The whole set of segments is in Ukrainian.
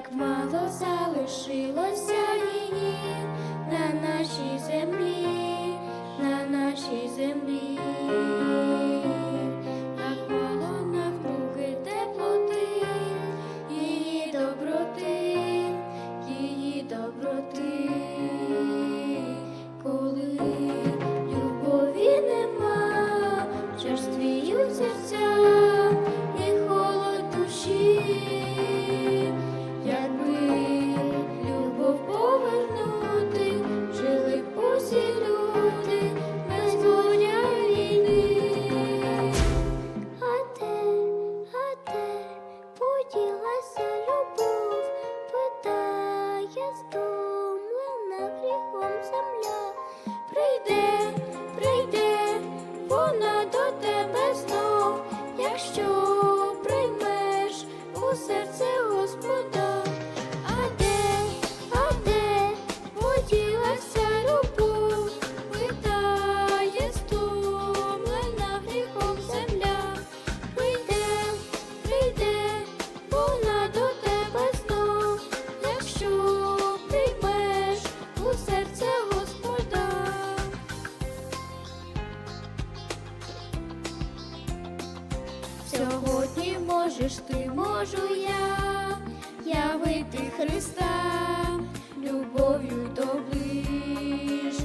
як мало залишилося її на нашій землі, на нашій землі. Bună, du-te можеш ти, можу я, явити Христа, любов'ю до ближніх,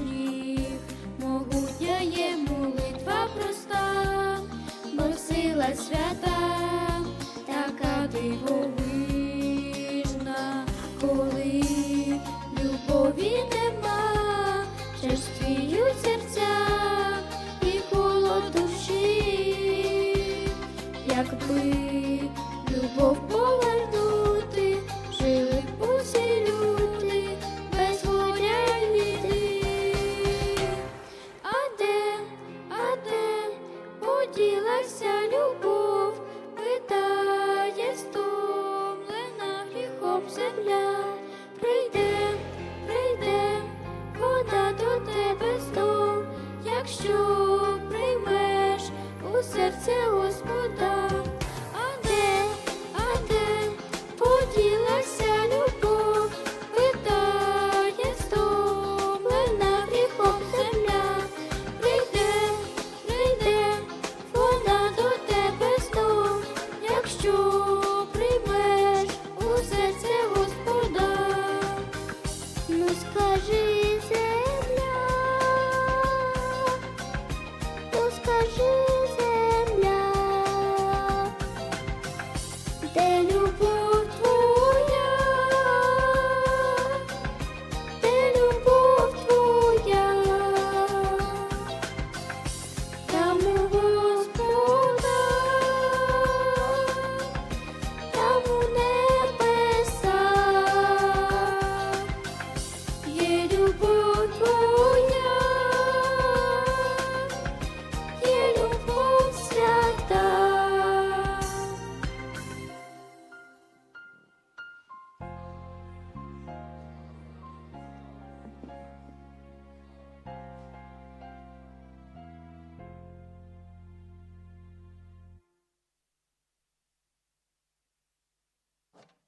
могутня є молитва проста, бо сила свята, така ти говориш. Поділася любов. Скажи, земля, то скажи.